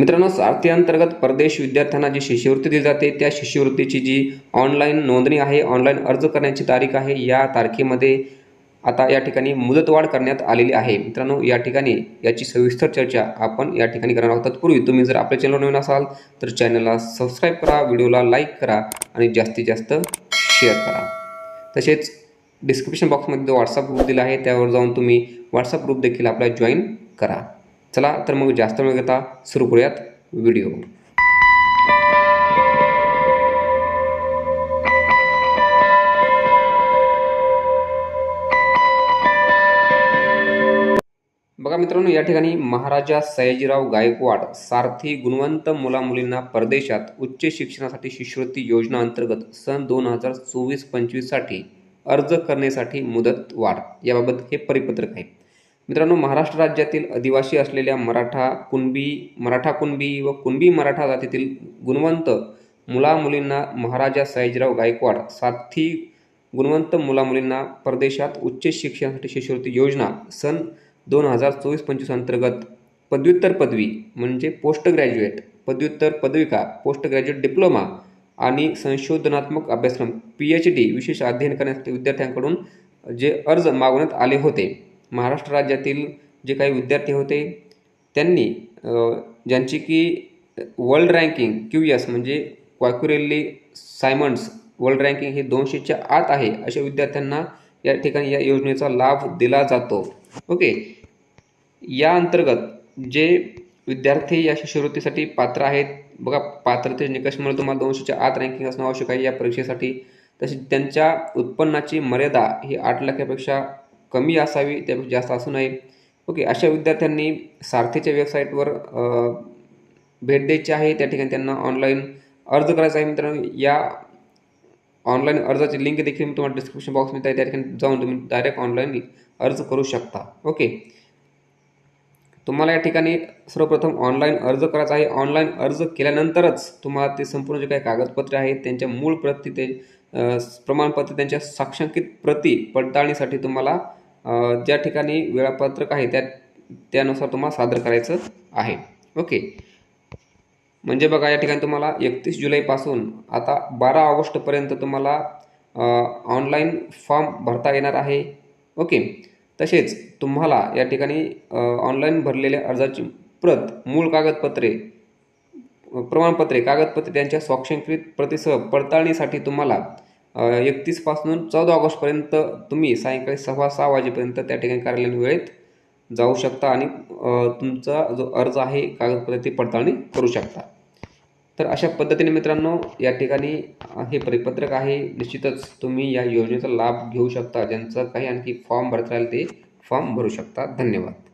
मित्रांनो सारथी अंतर्गत परदेश विद्यार्थ्यांना जी शिष्यवृत्ती दिली जाते त्या शिष्यवृत्तीची जी ऑनलाईन नोंदणी आहे ऑनलाईन अर्ज करण्याची तारीख आहे या तारखेमध्ये आता या ठिकाणी मुदतवाढ करण्यात आलेली आहे. मित्रांनो या ठिकाणी याची सविस्तर चर्चा आपण या ठिकाणी करणार आहोत. तत्पूर्वी तुम्ही जर आपल्या चॅनल नवीन असाल तर चॅनलला सबस्क्राईब करा व्हिडिओला लाईक करा आणि जास्तीत जास्त शेअर करा. तसेच डिस्क्रिप्शन बॉक्समध्ये जो व्हॉट्सअप ग्रुप दिला आहे त्यावर जाऊन तुम्ही व्हॉट्सअप ग्रुप देखील आपला जॉईन करा. चला तर मग जास्त वेळ घेता सुरू करूयात व्हिडिओ बघा मित्रांनो या ठिकाणी महाराजा सयाजीराव गायकवाड सारथी गुणवंत मुलामुलींना परदेशात उच्च शिक्षणासाठी शिष्यवृत्ती योजना अंतर्गत सन दोन हजार चोवीस पंचवीससाठी अर्ज करण्यासाठी मुदत वाढ याबाबत हे परिपत्रक आहे. मित्रांनो महाराष्ट्र राज्यातील आदिवासी असलेल्या मराठा कुणबी मराठा कुणबी व कुणबी मराठा जातीतील गुणवंत मुलामुलींना महाराजा सयाजीराव गायकवाड साथी गुणवंत मुलामुलींना परदेशात उच्च शिक्षणासाठी शिष्यवृत्ती योजना सन दोन हजार चोवीस पंचवीस अंतर्गत पदव्युत्तर पदवी म्हणजे पोस्ट ग्रॅज्युएट पदव्युत्तर पदविका पोस्ट ग्रॅज्युएट डिप्लोमा आणि संशोधनात्मक अभ्यासक्रम पी एच डी विशेष अध्ययन करण्यासाठी विद्यार्थ्यांकडून जे अर्ज मागवण्यात आले होते. महाराष्ट्र राज्यातील जे काही विद्यार्थी होते त्यांनी ज्यांची की वर्ल्ड रँकिंग क्यू एस म्हणजे क्वाक्युरेल्ली सायमंड्स वर्ल्ड रँकिंग हे दोनशेच्या आत आहे अशा विद्यार्थ्यांना या ठिकाणी या योजनेचा लाभ दिला जातो. ओके. या अंतर्गत जे विद्यार्थी या शिष्यवृत्तीसाठी पात्र आहेत बघा पात्रते म्हणून तुम्हाला दोनशेच्या आत रँकिंग असणं आवश्यक आहे या परीक्षेसाठी. तसेच त्यांच्या उत्पन्नाची मर्यादा ही आठ लाखापेक्षा कमी असावी त्यापेक्षा जास्त असू नये. ओके अशा विद्यार्थ्यांनी सारथीच्या वेबसाईटवर भेट द्यायची आहे. त्या ठिकाणी त्यांना ऑनलाईन अर्ज करायचा आहे मित्रांनो. या ऑनलाईन अर्जाची लिंक देखील मी तुम्हाला डिस्क्रिप्शन बॉक्समध्ये आहे. त्या ठिकाणी जाऊन तुम्ही डायरेक्ट ऑनलाईन अर्ज करू शकता. ओके. तुम्हाला या ठिकाणी सर्वप्रथम ऑनलाईन अर्ज करायचा आहे. ऑनलाईन अर्ज केल्यानंतरच तुम्हाला ते संपूर्ण जे काही कागदपत्रे आहेत त्यांच्या मूळ प्रती ते प्रमाणपत्र त्यांच्या साक्षांकित प्रती पडताळणीसाठी तुम्हाला ज्या ठिकाणी वेळापत्रक आहे त्या त्यानुसार तुम्हाला सादर करायचं आहे. ओके. म्हणजे बघा या ठिकाणी तुम्हाला एकतीस जुलैपासून आता बारा ऑगस्टपर्यंत तुम्हाला ऑनलाईन फॉर्म भरता येणार आहे. ओके. तसेच तुम्हाला या ठिकाणी ऑनलाईन भरलेल्या अर्जाची प्रत मूळ कागदपत्रे प्रमाणपत्रे कागदपत्रे त्यांच्या स्वाक्षंकृत प्रतीसह पडताळणीसाठी तुम्हाला एकतीसपासून चौदा ऑगस्टपर्यंत तुम्ही सायंकाळी सव्वा सहा वाजेपर्यंत त्या ठिकाणी कार्यालयीन वेळेत जाऊ शकता आणि तुमचा जो अर्ज आहे कागदपत्रे ती पडताळणी करू शकता. तर अशा पद्धतीने मित्रांनो या ठिकाणी हे परिपत्रक आहे. निश्चितच तुम्ही या योजनेचा लाभ घेऊ शकता. ज्यांचं काही आणखी फॉर्म भरता राहील ते फॉर्म भरू शकता. धन्यवाद.